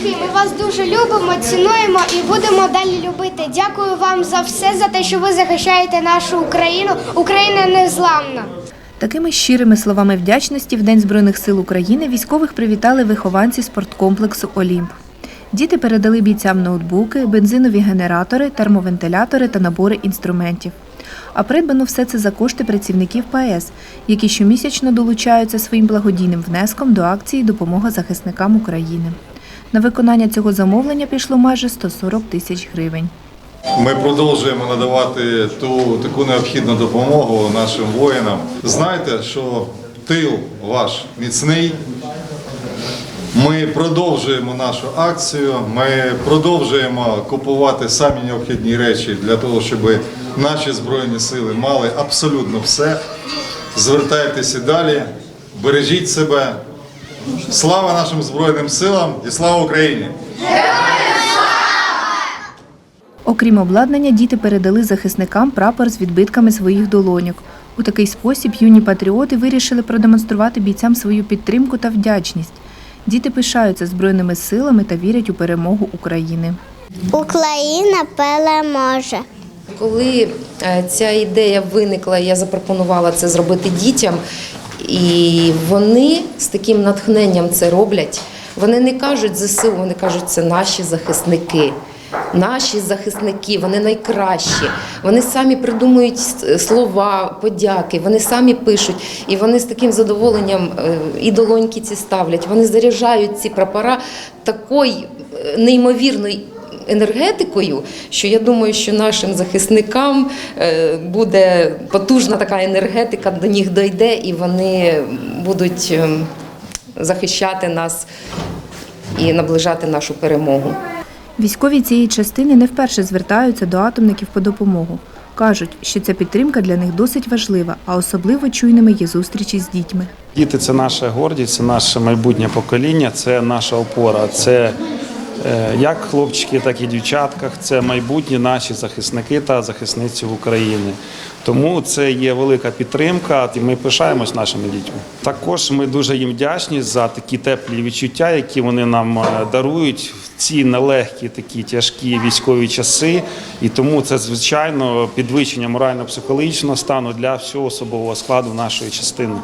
захисники. Ми вас дуже любимо, цінуємо і будемо далі любити. Дякую вам за все, за те, що ви захищаєте нашу Україну. Україна незламна. Такими щирими словами вдячності в День Збройних сил України військових привітали вихованці спорткомплексу Олімп. Діти передали бійцям ноутбуки, бензинові генератори, термовентилятори та набори інструментів. А придбано все це за кошти працівників ПАЕС, які щомісячно долучаються своїм благодійним внеском до акції Допомога захисникам України. На виконання цього замовлення пішло майже 140 тисяч гривень. Ми продовжуємо надавати ту таку необхідну допомогу нашим воїнам. Знайте, що тил ваш міцний. Ми продовжуємо нашу акцію. Ми продовжуємо купувати самі необхідні речі для того, щоб наші збройні сили мали абсолютно все. Звертайтеся далі, бережіть себе. Слава нашим збройним силам і слава Україні! Окрім обладнання, діти передали захисникам прапор з відбитками своїх долоньок. У такий спосіб юні патріоти вирішили продемонструвати бійцям свою підтримку та вдячність. Діти пишаються збройними силами та вірять у перемогу України. Україна переможе. Коли е, ця ідея виникла, я запропонувала це зробити дітям, і вони з таким натхненням це роблять. Вони не кажуть ЗСУ, вони кажуть, це наші захисники. Наші захисники, вони найкращі. Вони самі придумують слова, подяки, вони самі пишуть, і вони з таким задоволенням е, і долоньки ці ставлять. Вони заряджають ці прапора такою е, неймовірною енергетикою, що я думаю, що нашим захисникам е, буде потужна така енергетика, до них дойде, і вони будуть ем, захищати нас і наближати нашу перемогу. Військові цієї частини не вперше звертаються до атомників по допомогу. Кажуть, що ця підтримка для них досить важлива, а особливо чуйними є зустрічі з дітьми. Діти це наша гордість, це наше майбутнє покоління, це наша опора. Це е, як хлопчики, так і дівчатках. Це майбутні наші захисники та захисниці України. Тому це є велика підтримка, і ми пишаємось нашими дітьми. Також ми дуже їм вдячні за такі теплі відчуття, які вони нам е, дарують в ці нелегкі, такі тяжкі військові часи. І тому це звичайно підвищення морально-психологічного стану для всього особового складу нашої частини.